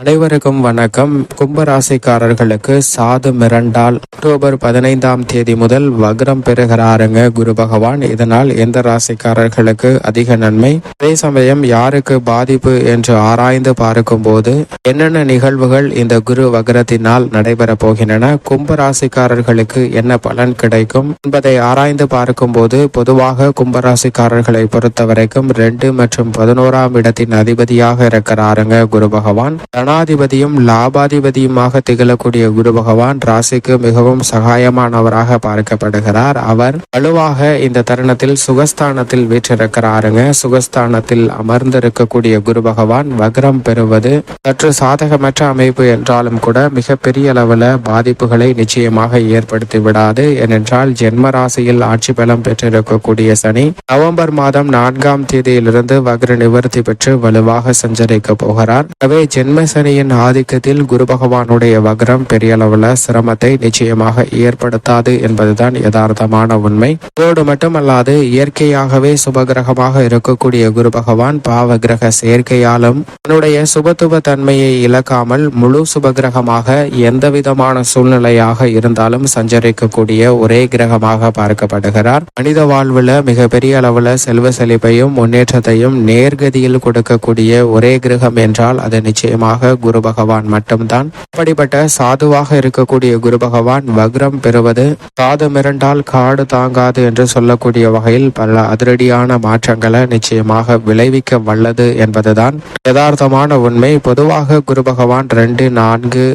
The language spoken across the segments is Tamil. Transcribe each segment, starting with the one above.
அனைவருக்கும் வணக்கம். கும்பராசிக்காரர்களுக்கு சாது மிரண்டால் அக்டோபர் பதினைந்தாம் தேதி முதல் வக்ரம் பெறுகிறாருங்க குரு பகவான். இதனால் எந்த ராசிக்காரர்களுக்கு அதிக நன்மை? அதே சமயம் யாருக்கு பாதிப்பு என்று ஆராய்ந்து பார்க்கும்போது என்னென்ன நிகழ்வுகள் இந்த குரு வக்ரத்தினால் நடைபெறப் போகின்றன? கும்பராசிக்காரர்களுக்கு என்ன பலன் கிடைக்கும்? என்பதை ஆராய்ந்து பார்க்கும்போது பொதுவாக கும்பராசிக்காரர்களை பொறுத்தவரைக்கும் ரெண்டு மற்றும் பதினோராம் இடத்தின் அதிபதியாக இருக்கிறாருங்க குரு பகவான். தனாதிபதியும் லாபாதிபதியுமாக திகழக்கூடிய குரு பகவான் ராசிக்கு மிகவும் சகாயமானவராக பார்க்கப்படுகிறார். அவர் வலுவாக இந்த தருணத்தில் சுகஸ்தானத்தில் வீற்றிருக்கிறாருங்க. சுகஸ்தானத்தில் அமர்ந்திருக்கக்கூடிய குரு பகவான் வக்ரம் பெறுவது சற்று சாதகமற்ற அமைப்பு என்றாலும் கூட மிக பெரிய அளவில் பாதிப்புகளை நிச்சயமாக ஏற்படுத்தி விடாது. ஏனென்றால் ஜென்ம ராசியில் ஆட்சி பலம் பெற்றிருக்கக்கூடிய சனி நவம்பர் மாதம் நான்காம் தேதியிலிருந்து வக்ர நிவர்த்தி பெற்று வலுவாக சஞ்சரிக்க போகிறார். எனவே ஜென்ம சனியின் ஆதிக்கத்தில் குரு பகவானுடைய வக்ரம் பெரிய அளவுல சிரமத்தை நிச்சயமாக ஏற்படுத்தாது என்பதுதான் யதார்த்தமான உண்மை. இதோடு மட்டுமல்லாது இயற்கையாகவே சுபகிரகமாக இருக்கக்கூடிய குரு பகவான் பாவ கிரக சேர்க்கையாலும் தன்னுடைய சுபத்துவ தன்மையை இழக்காமல் முழு சுபகிரகமாக எந்த விதமான சூழ்நிலையாக இருந்தாலும் சஞ்சரிக்கக்கூடிய ஒரே கிரகமாக பார்க்கப்படுகிறார். மனித வாழ்வுல மிகப்பெரிய அளவுல செல்வ செழிப்பையும் முன்னேற்றத்தையும் நேர்கதியில் கொடுக்கக்கூடிய ஒரே கிரகம் என்றால் அது நிச்சயமாக குரு பகவான் மட்டும்தான். அப்படிப்பட்ட சாதுவாக இருக்கக்கூடிய குரு பகவான் வக்ரம் பெறுவது சாது மிரண்டால் காடு தாங்காது என்று சொல்லக்கூடிய வகையில் பல அதிரடியான மாற்றங்களை நிச்சயமாக விளைவிக்க வல்லது என்பதுதான் யதார்த்தமான உண்மை. பொதுவாக குரு பகவான் ரெண்டு நான்கு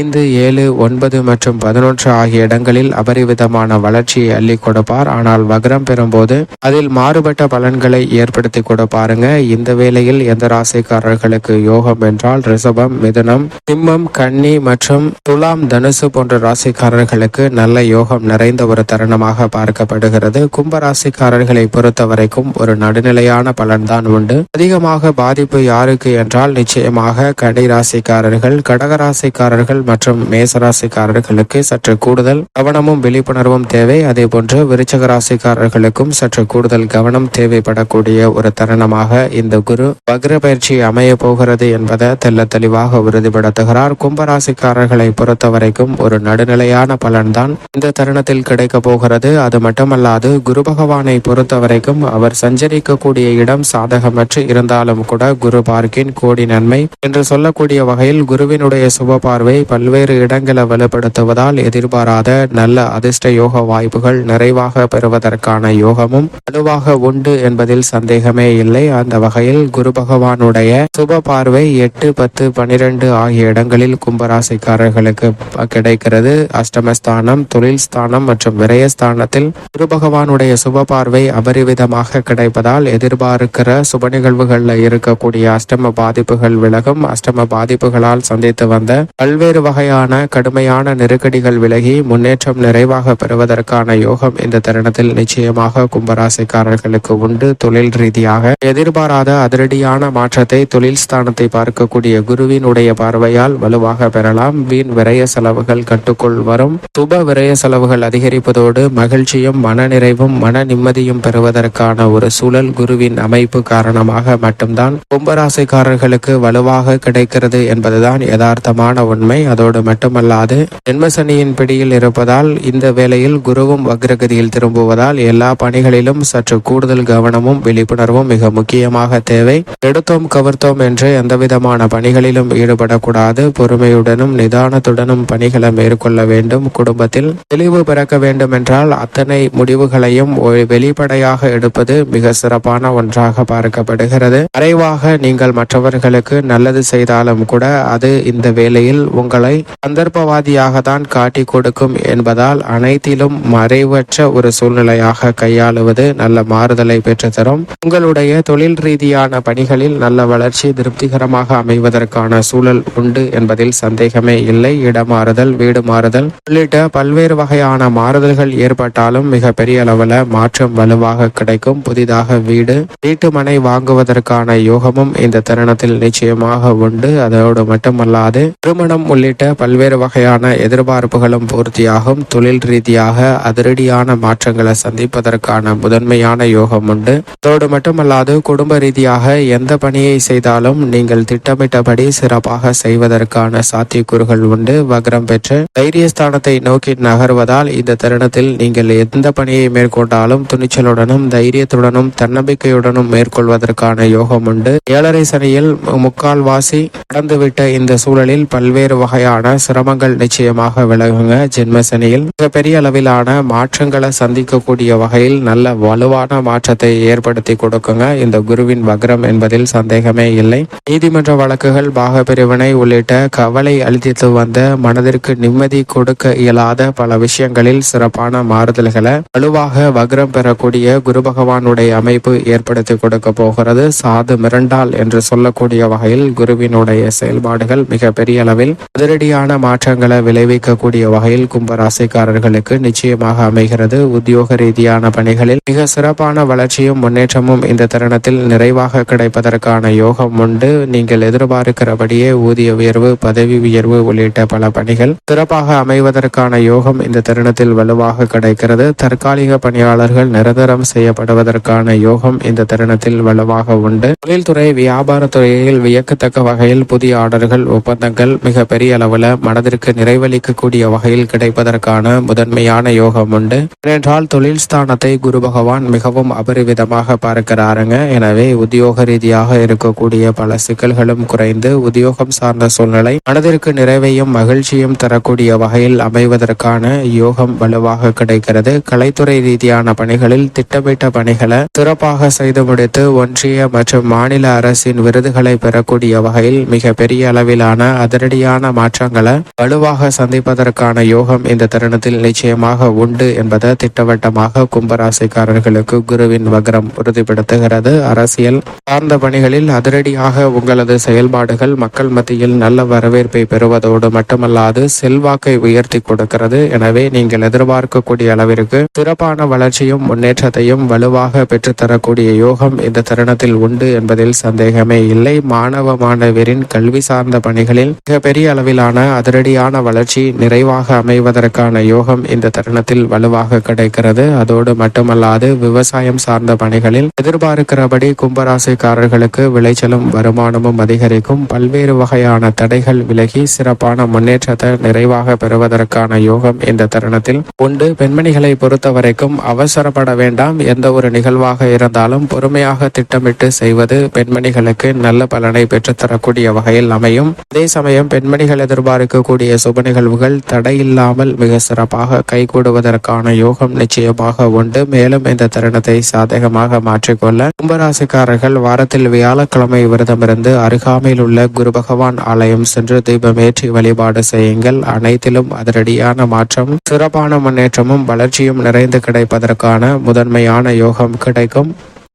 ஐந்து ஏழு ஒன்பது மற்றும் பதினொன்று ஆகிய இடங்களில் அபரிவிதமான வளர்ச்சியை அள்ளி கொடுப்பார். ஆனால் வக்ரம் பெறும்போது அதில் மாறுபட்ட பலன்களை ஏற்படுத்தி கொடுப்பாருங்க. இந்த வேளையில் எந்த ராசிக்காரர்களுக்கு யோகம் என்றால் ரிஷபம் மிதுனம் சிம்மம் கன்னி மற்றும் துலாம் தனுசு போன்ற ராசிக்காரர்களுக்கு நல்ல யோகம் நிறைந்த ஒரு தருணமாக பார்க்கப்படுகிறது. கும்ப ராசிக்காரர்களை பொறுத்த வரைக்கும் ஒரு நடுநிலையான பலன்தான் உண்டு. அதிகமாக பாதிப்பு யாருக்கு என்றால் நிச்சயமாக கடை ராசிக்காரர்கள் கடக ராசிக்காரர்கள் மற்றும் மேச ராசிக்காரர்களுக்கு சற்று கூடுதல் கவனமும் விழிப்புணர்வும் தேவை. அதே போன்று விருச்சக ராசிக்காரர்களுக்கும் சற்று கூடுதல் கவனம் தேவைப்படக்கூடிய ஒரு தருணமாக இந்த குரு வக்ர பயிற்சி அமைய போகிறது என்பதை தெல்ல தெளிவாக உறுதிப்படுத்துகிறார் கும்பராசிக்காரர்களை பொறுத்த வரைக்கும் ஒரு நடுநிலையான பலன்தான் இந்த தருணத்தில் கிடைக்க போகிறது. அது மட்டுமல்லாது குரு பகவானை பொறுத்த வரைக்கும் அவர் சஞ்சரிக்கக்கூடிய இடம் சாதகமற்று இருந்தாலும் கூட குரு பார்க்கின் கோடி நன்மை என்று சொல்லக்கூடிய வகையில் குருவினுடைய சுப பார்வை பல்வேறு இடங்களை வலுப்படுத்துவதால் எதிர்பாராத நல்ல அதிர்ஷ்ட யோக வாய்ப்புகள் நிறைவாக பெறுவதற்கான யோகமும் வலுவாக உண்டு என்பதில் சந்தேகமே இல்லை. அந்த வகையில் குரு பகவானுடைய சுப பார்வை எட்டு பத்து பனிரெண்டு ஆகிய இடங்களில் கும்பராசிக்காரர்களுக்கு கிடைக்கிறது. அஷ்டமஸ்தானம் தொழில் ஸ்தானம் மற்றும் விரயஸ்தானத்தில் குரு பகவானுடைய சுப பார்வை அபரிவிதமாக கிடைப்பதால் எதிர்பார்க்கிற சுப நிகழ்வுகளில் இருக்கக்கூடிய அஷ்டம பாதிப்புகள் விலகும். அஷ்டம பாதிப்புகளால் சந்தித்து வந்த பல்வேறு வகையான கடுமையான நெருக்கடிகள் விலகி முன்னேற்றம் நிறைவாக பெறுவதற்கான யோகம் இந்த தருணத்தில் நிச்சயமாக கும்பராசிக்காரர்களுக்கு உண்டு. தொழில் ரீதியாக எதிர்பாராத அதிரடியான மாற்றத்தை தொழில் ஸ்தானத்தை பார்க்கக்கூடிய குரு குருவினுடைய பார்வையால் வலுவாக பெறலாம். வீண் விரய செலவுகள் கட்டுக்குள் வரும். சுப விரய செலவுகள் அதிகரிப்பதோடு மகிழ்ச்சியும் மனநிறைவும் மன நிம்மதியும் பெறுவதற்கான ஒரு சூழல் குருவின் அமைப்பு காரணமாக மட்டும்தான். கும்பராசிக்காரர்களுக்கு வலுவாக கிடைக்கிறது என்பதுதான் யதார்த்தமான உண்மை. அதோடு மட்டுமல்லாது ஜென்மசனியின் பிடியில் இருப்பதால் இந்த வேளையில் குருவும் வக்ரகதியில் திரும்புவதால் எல்லா பணிகளிலும் சற்று கூடுதல் கவனமும் விழிப்புணர்வும் மிக முக்கியமாக தேவை. எடுத்தோம் கவர்த்தோம் என்று எந்தவிதமான பணிகள் பணிகளிலும் ஈடுபடக்கூடாது. பொறுமையுடனும் நிதானத்துடனும் பணிகளை மேற்கொள்ள வேண்டும். குடும்பத்தில் தெளிவு பிறக்க வேண்டும் என்றால் அத்தனை முடிவுகளையும் வெளிப்படையாக எடுப்பது மிக சிறப்பான ஒன்றாக பார்க்கப்படுகிறது. மறைவாக நீங்கள் மற்றவர்களுக்கு நல்லது செய்தாலும் கூட அது இந்த வேளையில் உங்களை சந்தர்ப்பவாதியாக தான் காட்டி கொடுக்கும் என்பதால் அனைத்திலும் மறைவற்ற ஒரு சூழ்நிலையாக கையாளுவது நல்ல மாறுதலை பெற்றுத்தரும். உங்களுடைய தொழில் ரீதியான பணிகளில் நல்ல வளர்ச்சி திருப்திகரமாக அமைவதற்கு வருவதற்கான சூழல் உண்டு என்பதில் சந்தேகமே இல்லை. இடமாறுதல் வீடு மாறுதல். உள்ளிட்ட பல்வேறு வகையான மாறுதல்கள் ஏற்பட்டாலும் மிக பெரிய அளவில் மாற்றம் வலுவாக கிடைக்கும். புதிதாக வீடு வீட்டு மனை வாங்குவதற்கான யோகமும் இந்த தருணத்தில் நிச்சயமாக உண்டு. அதோடு மட்டுமல்லாது திருமணம் உள்ளிட்ட பல்வேறு வகையான எதிர்பார்ப்புகளும் பூர்த்தியாகும். தொழில் ரீதியாக அதிரடியான மாற்றங்களை சந்திப்பதற்கான முதன்மையான யோகம் உண்டு. அதோடு மட்டுமல்லாது குடும்ப ரீதியாக எந்த பணியை செய்தாலும் நீங்கள் திட்டமிட்டபடி சிறப்பாக செய்வதற்கான சாத்தியக்கூறுகள் உண்டு. வக்ரம் பெற்று தைரியஸ்தானத்தை நோக்கி நகர்வதால் இந்த தருணத்தில் நீங்கள் எந்த பணியை மேற்கொண்டாலும் துணிச்சலுடனும் தைரியத்துடனும் தன்னம்பிக்கையுடனும் மேற்கொள்வதற்கான யோகம் உண்டு. ஏழரை சனியில் முக்கால்வாசி நடந்துவிட்ட இந்த சூழலில் பல்வேறு வகையான சிரமங்கள் நிச்சயமாக விலகுங்க. ஜென்ம சனியில் மிகப்பெரிய அளவிலான மாற்றங்களை சந்திக்கக்கூடிய வகையில் நல்ல வலுவான மாற்றத்தை ஏற்படுத்தி கொடுக்குங்க. இந்த குருவின் வக்ரம் என்பதில் சந்தேகமே இல்லை. நீதிமன்ற வழக்குகள் பாக பிரிவினை உள்ளிட்ட கவலை அளித்து வந்த மனதிற்கு நிம்மதி கொடுக்க இயலாத பல விஷயங்களில் சிறப்பான மாறுதல்களை வலுவாக வக்ரம் பெறக்கூடிய குரு பகவானுடைய அமைப்பு ஏற்படுத்தி கொடுக்க போகிறது. சாது மிரண்டால் என்று சொல்லக்கூடிய வகையில் குருவினுடைய செயல்பாடுகள் மிக பெரிய அளவில் அதிரடியான மாற்றங்களை விளைவிக்கக்கூடிய வகையில் கும்பராசிக்காரர்களுக்கு நிச்சயமாக அமைகிறது. உத்தியோக ரீதியான பணிகளில் மிக சிறப்பான வளர்ச்சியும் முன்னேற்றமும் இந்த தருணத்தில் நிறைவாக கிடைப்பதற்கான யோகம் உண்டு. நீங்கள் எதிர்பார்க்க எதிர்பார்க்கிறபடியே ஊதிய உயர்வு பதவி உயர்வு உள்ளிட்ட பல பணிகள் சிறப்பாக அமைவதற்கான யோகம் இந்த தருணத்தில் வலுவாக கிடைக்கிறது. தற்காலிக பணியாளர்கள் நிரந்தரம் செய்யப்படுவதற்கான யோகம் இந்த தருணத்தில் வலுவாக உண்டு. தொழில்துறை வியாபாரத்துறையில் வியக்கத்தக்க வகையில் புதிய ஆர்டர்கள் ஒப்பந்தங்கள் மிக பெரிய அளவில் மனதிற்கு நிறைவளிக்கக்கூடிய வகையில் கிடைப்பதற்கான முதன்மையான யோகம் உண்டு. ஏனென்றால் தொழில் ஸ்தானத்தை குரு பகவான் மிகவும் அபரிவிதமாக பார்க்கிறாருங்க. எனவே உத்தியோக ரீதியாக இருக்கக்கூடிய பல சிக்கல்களும் குறைந்து உத்தியோகம் சார்ந்த சூழ்நிலை. மனதிற்கு நிறைவையும் மகிழ்ச்சியும் தரக்கூடிய வகையில் அமைவதற்கான யோகம் வலுவாக கிடைக்கிறது. கலைத்துறை ரீதியான பணிகளில் திட்டமிட்ட பணிகளை சிறப்பாக செய்து முடித்து ஒன்றிய மற்றும் மாநில அரசின் விருதுகளை பெறக்கூடிய வகையில் மிக பெரிய அளவிலான அதிரடியான மாற்றங்களை வலுவாக சந்திப்பதற்கான யோகம் இந்த தருணத்தில் நிச்சயமாக உண்டு என்பதை திட்டவட்டமாக கும்பராசிக்காரர்களுக்கு குருவின் வக்ரம் உறுதிப்படுத்துகிறது. அரசியல் சார்ந்த பணிகளில் அதிரடியாக உங்களது செயல்பாடுகள் மக்கள் மத்தியில் நல்ல வரவேற்பை பெறுவதோடு மட்டுமல்லாது செல்வாக்கை உயர்த்தி கொடுக்கிறது. எனவே நீங்கள் எதிர்பார்க்கக்கூடிய அளவிற்கு சிறப்பான வளர்ச்சியும் முன்னேற்றத்தையும் வலுவாக பெற்றுத்தரக்கூடிய யோகம் இந்த தருணத்தில் உண்டு என்பதில் சந்தேகமே இல்லை. மாணவ மாணவரின் கல்வி சார்ந்த பணிகளில் மிகப்பெரிய அளவிலான அதிரடியான வளர்ச்சி நிறைவாக அமைவதற்கான யோகம் இந்த தருணத்தில் வலுவாக கிடைக்கிறது. அதோடு மட்டுமல்லாது விவசாயம் சார்ந்த பணிகளில் எதிர்பார்க்கிறபடி கும்பராசிக்காரர்களுக்கு விளைச்சலும் வருமானமும் அதிகரிக்கும். பல்வேறு வகையான தடைகள் விலகி சிறப்பான முன்னேற்றத்தை நிறைவாக பெறுவதற்கான யோகம் இந்த தருணத்தில் உண்டு. பெண்மணிகளை பொறுத்த வரைக்கும் அவசரப்பட வேண்டாம். எந்த ஒரு நிகழ்வாக இருந்தாலும் பொறுமையாக திட்டமிட்டு செய்வது பெண்மணிகளுக்கு நல்ல பலனை பெற்றுத்தரக்கூடிய வகையில் அமையும். அதே சமயம் பெண்மணிகள் எதிர்பார்க்கக்கூடிய சுப நிகழ்வுகள் தடையில்லாமல் மிக சிறப்பாக கைகூடுவதற்கான யோகம் நிச்சயமாக உண்டு. மேலும் இந்த தருணத்தை சாதகமாக மாற்றிக்கொள்ள கும்பராசிக்காரர்கள் வாரத்தில் வியாழக்கிழமை விரதமிருந்து அருகாமையில் உள்ள குரு பகவான் ஆலயம் சென்று தீபமேற்றி வழிபாடு செய்யுங்கள். அனைத்திலும் அதிரடியான மாற்றம் சிறப்பான முன்னேற்றமும் வளர்ச்சியும் நிறைந்து கிடைப்பதற்கான முதன்மையான யோகம் கிடைக்கும்.